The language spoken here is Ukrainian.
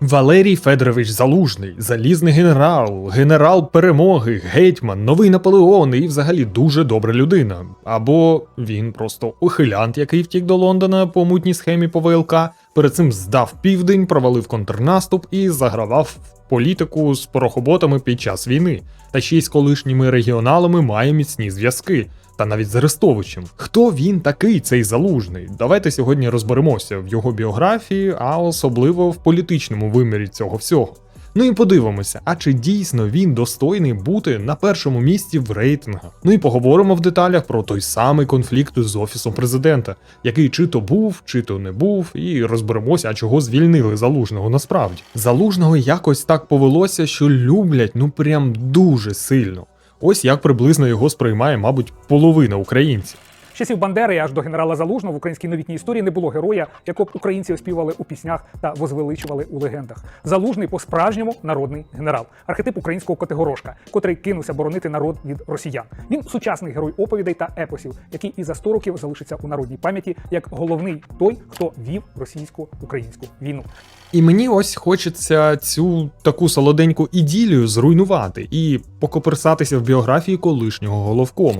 Валерій Федорович Залужний, залізний генерал, генерал перемоги, гетьман, новий Наполеон і взагалі дуже добра людина. Або він просто ухилянт, який втік до Лондона по мутній схемі по ВЛК, перед цим здав південь, провалив контрнаступ і загравав в політику з порохоботами під час війни. Та ще й з колишніми регіоналами має міцні зв'язки. Та навіть з Арестовичем. Хто він такий, цей залужний? Давайте сьогодні розберемося в його біографії, а особливо в політичному вимірі цього всього. Ну і подивимося, а чи дійсно він достойний бути на першому місці в рейтингах. Ну і поговоримо в деталях про той самий конфлікт з офісом президента, який чи то був, чи то не був, і розберемося, а чого звільнили залужного насправді. Залужного якось так повелося, що люблять ну прям дуже сильно. Ось як приблизно його сприймає, мабуть, половина українців. Часів Бандери аж до генерала Залужного в українській новітній історії не було героя, якого б українці оспівали у піснях та возвеличували у легендах. Залужний по-справжньому народний генерал, архетип українського котигорошка, котрий кинувся боронити народ від росіян. Він сучасний герой оповідей та епосів, який і за 100 років залишиться у народній пам'яті як головний той, хто вів російсько-українську війну. І мені ось хочеться цю таку солоденьку іділію зруйнувати і покоперсатися в біографії колишнього головкома.